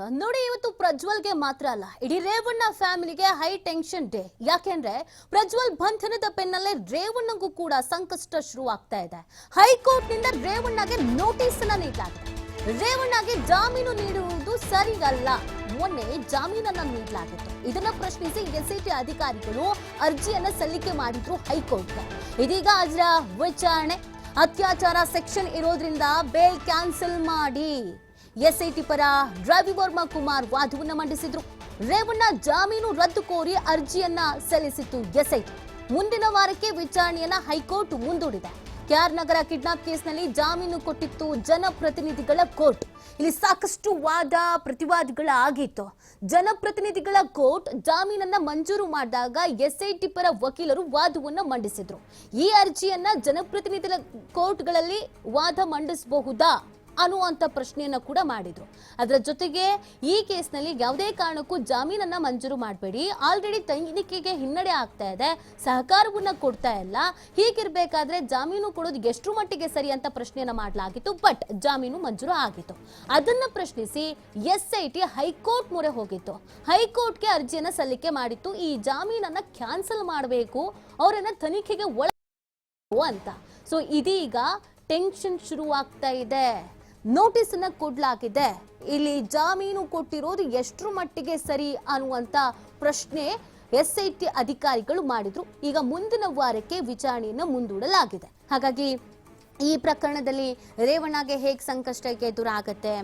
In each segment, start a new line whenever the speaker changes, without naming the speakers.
ನೋಡಿ, ಇವತ್ತು ಪ್ರಜ್ವಲ್ಗೆ ಮಾತ್ರ ಅಲ್ಲ, ಇಡೀ ರೇವಣ್ಣ ಫ್ಯಾಮಿಲಿಗೆ ಹೈ ಟೆನ್ಷನ್ ಡೇ. ಯಾಕೆಂದ್ರೆ ಪ್ರಜ್ವಲ್ ಬಂಧನದ ಬೆನ್ನಲ್ಲೇ ರೇವಣ್ಣಗೂ ಕೂಡ ಸಂಕಷ್ಟ ಶುರುವಾಗ್ತಾ ಇದೆ. ಹೈಕೋರ್ಟ್ನಿಂದ ರೇವಣ್ಣಗೆ ನೋಟಿಸ್ ಅನ್ನ ನೀಡಲಾಗಿದೆ. ರೇವಣ್ಣಗೆ ಜಾಮೀನು ನೀಡುವುದು ಸರಿಯಲ್ಲ. ಮೊನ್ನೆ ಜಾಮೀನನ್ನ ನೀಡಲಾಗಿತ್ತು. ಇದನ್ನ ಪ್ರಶ್ನಿಸಿ ಎಸ್ಐಟಿ ಅಧಿಕಾರಿಗಳು ಅರ್ಜಿಯನ್ನ ಸಲ್ಲಿಕೆ ಮಾಡಿದ್ರು ಹೈಕೋರ್ಟ್ಗೆ. ಇದೀಗ ಅದರ ವಿಚಾರಣೆ. ಅತ್ಯಾಚಾರ ಸೆಕ್ಷನ್ ಇರೋದ್ರಿಂದ ಬೇಲ್ ಕ್ಯಾನ್ಸಲ್ ಮಾಡಿ. ಎಸ್ಐಟಿ ಪರ ರವಿವರ್ಮ ಕುಮಾರ್ ವಾದವನ್ನ ಮಂಡಿಸಿದ್ರು. ರೇವಣ್ಣ ಜಾಮೀನು ರದ್ದು ಕೋರಿ ಅರ್ಜಿಯನ್ನ ಸಲ್ಲಿಸಿತ್ತು ಎಸ್ಐಟಿ. ಮುಂದಿನ ವಾರಕ್ಕೆ ವಿಚಾರಣೆಯನ್ನ ಹೈಕೋರ್ಟ್ ಮುಂದೂಡಿದೆ. ಕೆಆರ್ ನಗರ ಕಿಡ್ನಾಪ್ ಕೇಸ್ನಲ್ಲಿ ಜಾಮೀನು ಕೊಟ್ಟಿತ್ತು ಜನಪ್ರತಿನಿಧಿಗಳ ಕೋರ್ಟ್. ಇಲ್ಲಿ ಸಾಕಷ್ಟು ವಾದ ಪ್ರತಿವಾದಗಳ ಆಗಿತ್ತು. ಜನಪ್ರತಿನಿಧಿಗಳ ಕೋರ್ಟ್ ಜಾಮೀನನ್ನ ಮಂಜೂರು ಮಾಡಿದಾಗ ಎಸ್ಐಟಿ ಪರ ವಕೀಲರು ವಾದವನ್ನು ಮಂಡಿಸಿದ್ರು. ಈ ಅರ್ಜಿಯನ್ನ ಜನಪ್ರತಿನಿಧಿಗಳ ಕೋರ್ಟ್ಗಳಲ್ಲಿ ವಾದ ಮಂಡಿಸಬಹುದಾ? ಅನ್ನುವಂಥ ಪ್ರಶ್ನೆಯನ್ನು ಕೂಡ ಮಾಡಿದರು. ಅದರ ಜೊತೆಗೆ ಈ ಕೇಸ್ನಲ್ಲಿ ಯಾವುದೇ ಕಾರಣಕ್ಕೂ ಜಾಮೀನನ್ನು ಮಂಜೂರು ಮಾಡಬೇಡಿ. ಆಲ್ರೆಡಿ ತನಿಖೆಗೆ ಹಿನ್ನಡೆ ಆಗ್ತಾ ಇದೆ, ಸಹಕಾರವನ್ನು ಕೊಡ್ತಾ ಇಲ್ಲ. ಹೀಗಿರಬೇಕಾದ್ರೆ ಜಾಮೀನು ಕೊಡೋದು ಎಷ್ಟು ಮಟ್ಟಿಗೆ ಸರಿ ಅಂತ ಪ್ರಶ್ನೆಯನ್ನು ಮಾಡಲಾಗಿತ್ತು, ಬಟ್ ಜಾಮೀನು ಮಂಜೂರು ಆಗಿತ್ತು. ಅದನ್ನು ಪ್ರಶ್ನಿಸಿ ಎಸ್ ಐ ಟಿ ಹೈಕೋರ್ಟ್ ಮೊರೆ ಹೋಗಿತ್ತು. ಹೈಕೋರ್ಟ್ಗೆ ಅರ್ಜಿಯನ್ನು ಸಲ್ಲಿಕೆ ಮಾಡಿತ್ತು. ಈ ಜಾಮೀನನ್ನು ಕ್ಯಾನ್ಸಲ್ ಮಾಡಬೇಕು, ಅವರನ್ನು ತನಿಖೆಗೆ ಒಳ ಅಂತ. ಸೊ ಇದೀಗ ಟೆನ್ಷನ್ ಶುರುವಾಗ್ತಾ ಇದೆ. ನೋಟಿಸ್ ಅನ್ನ ಕೊಡ್ಲಾಗಿದೆ. ಇಲ್ಲಿ ಜಾಮೀನು ಕೊಟ್ಟಿರೋದು ಎಷ್ಟರ ಮಟ್ಟಿಗೆ ಸರಿ ಅನ್ನುವಂತ ಪ್ರಶ್ನೆ ಎಸ್ ಐ ಟಿ ಅಧಿಕಾರಿಗಳು ಮಾಡಿದ್ರು. ಈಗ ಮುಂದಿನ ವಾರಕ್ಕೆ ವಿಚಾರಣೆಯನ್ನು ಮುಂದೂಡಲಾಗಿದೆ. ಹಾಗಾಗಿ ಈ ಪ್ರಕರಣದಲ್ಲಿ ರೇವಣ್ಣಗೆ ಹೇಗೆ ಸಂಕಷ್ಟಕ್ಕೆ ಎದುರಾಗತ್ತೆ?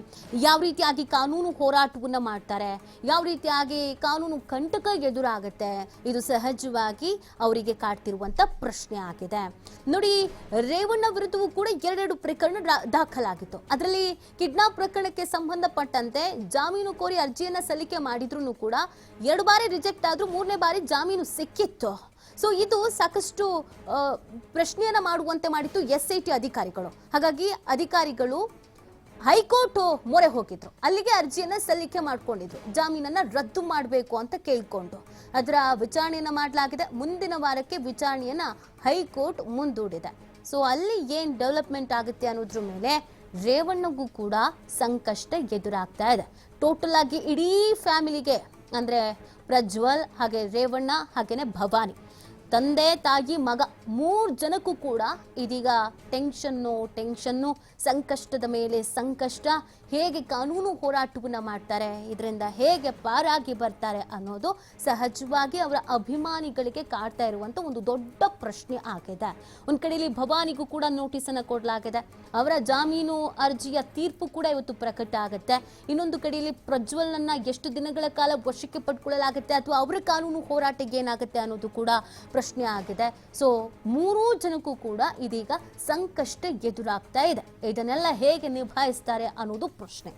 ಯಾವ ರೀತಿಯಾಗಿ ಕಾನೂನು ಹೋರಾಟವನ್ನು ಮಾಡ್ತಾರೆ? ಯಾವ ರೀತಿಯಾಗಿ ಕಾನೂನು ಕಂಟಕ ಎದುರಾಗತ್ತೆ? ಇದು ಸಹಜವಾಗಿ ಅವರಿಗೆ ಕಾಡ್ತಿರುವಂಥ ಪ್ರಶ್ನೆ ಆಗಿದೆ. ನೋಡಿ, ರೇವಣ್ಣ ವಿರುದ್ಧವೂ ಕೂಡ ಎರಡೆರಡು ಪ್ರಕರಣ ದಾಖಲಾಗಿತ್ತು. ಅದರಲ್ಲಿ ಕಿಡ್ನಾಪ್ ಪ್ರಕರಣಕ್ಕೆ ಸಂಬಂಧಪಟ್ಟಂತೆ ಜಾಮೀನು ಕೋರಿ ಅರ್ಜಿಯನ್ನ ಸಲ್ಲಿಕೆ ಮಾಡಿದ್ರು ಕೂಡ ಎರಡು ಬಾರಿ ರಿಜೆಕ್ಟ್ ಆದರೂ ಮೂರನೇ ಬಾರಿ ಜಾಮೀನು ಸಿಕ್ಕಿತ್ತು. ಸೊ ಇದು ಸಾಕಷ್ಟು ಪ್ರಶ್ನೆಯನ್ನು ಮಾಡುವಂತೆ ಮಾಡಿತ್ತು ಎಸ್ ಐ ಟಿ ಅಧಿಕಾರಿಗಳು. ಹಾಗಾಗಿ ಅಧಿಕಾರಿಗಳು ಹೈಕೋರ್ಟ್ ಮೊರೆ ಹೋಗಿದ್ರು. ಅಲ್ಲಿಗೆ ಅರ್ಜಿಯನ್ನ ಸಲ್ಲಿಕೆ ಮಾಡ್ಕೊಂಡಿದ್ರು. ಜಾಮೀನನ್ನ ರದ್ದು ಮಾಡಬೇಕು ಅಂತ ಕೇಳಿಕೊಂಡು. ಅದರ ವಿಚಾರಣೆಯನ್ನ ಮಾಡಲಾಗಿದೆ. ಮುಂದಿನ ವಾರಕ್ಕೆ ವಿಚಾರಣೆಯನ್ನ ಹೈಕೋರ್ಟ್ ಮುಂದೂಡಿದೆ. ಸೊ ಅಲ್ಲಿ ಏನ್ ಡೆವಲಪ್ಮೆಂಟ್ ಆಗುತ್ತೆ ಅನ್ನೋದ್ರ ಮೇಲೆ ರೇವಣ್ಣಗೂ ಕೂಡ ಸಂಕಷ್ಟ ಎದುರಾಗ್ತಾ ಇದೆ. ಟೋಟಲ್ ಆಗಿ ಇಡೀ ಫ್ಯಾಮಿಲಿಗೆ, ಅಂದ್ರೆ ಪ್ರಜ್ವಲ್ ಹಾಗೆ ರೇವಣ್ಣ ಹಾಗೇನೆ ಭವಾನಿ. ತಂದೆ ತಾಯಿ ಮಗ ಮೂರು ಜನಕ್ಕೂ ಕೂಡ ಇದೀಗ ಟೆನ್ಷನ್ನು ಟೆನ್ಷನ್ನು ಸಂಕಷ್ಟದ ಮೇಲೆ ಸಂಕಷ್ಟ. ಹೇಗೆ ಕಾನೂನು ಹೋರಾಟವನ್ನು ಮಾಡ್ತಾರೆ, ಇದರಿಂದ ಹೇಗೆ ಪಾರಾಗಿ ಬರ್ತಾರೆ ಅನ್ನೋದು ಸಹಜವಾಗಿ ಅವರ ಅಭಿಮಾನಿಗಳಿಗೆ ಕಾಡ್ತಾ ಇರುವಂತ ಒಂದು ದೊಡ್ಡ ಪ್ರಶ್ನೆ ಆಗಿದೆ. ಒಂದು ಕಡೆಯಲ್ಲಿ ಭವಾನಿಗೂ ಕೂಡ ನೋಟಿಸ್ ಅನ್ನ ಕೊಡಲಾಗಿದೆ. ಅವರ ಜಾಮೀನು ಅರ್ಜಿಯ ತೀರ್ಪು ಕೂಡ ಇವತ್ತು ಪ್ರಕಟ ಆಗುತ್ತೆ. ಇನ್ನೊಂದು ಕಡೆಯಲ್ಲಿ ಪ್ರಜ್ವಲ್ನನ್ನ ಎಷ್ಟು ದಿನಗಳ ಕಾಲ ವಶಕ್ಕೆ ಪಡ್ಕೊಳ್ಳಲಾಗುತ್ತೆ ಅಥವಾ ಅವರ ಕಾನೂನು ಹೋರಾಟಕ್ಕೆ ಏನಾಗುತ್ತೆ ಅನ್ನೋದು ಕೂಡ ಪ್ರಶ್ನೆ ಆಗಿದೆ. ಸೊ ಮೂರೂ ಜನಕ್ಕೂ ಕೂಡ ಇದೀಗ ಸಂಕಷ್ಟ ಎದುರಾಗ್ತಾ ಇದೆ. ಇದನ್ನೆಲ್ಲ ಹೇಗೆ ನಿಭಾಯಿಸ್ತಾರೆ ಅನ್ನೋದು ಪ್ರಶ್ನೆ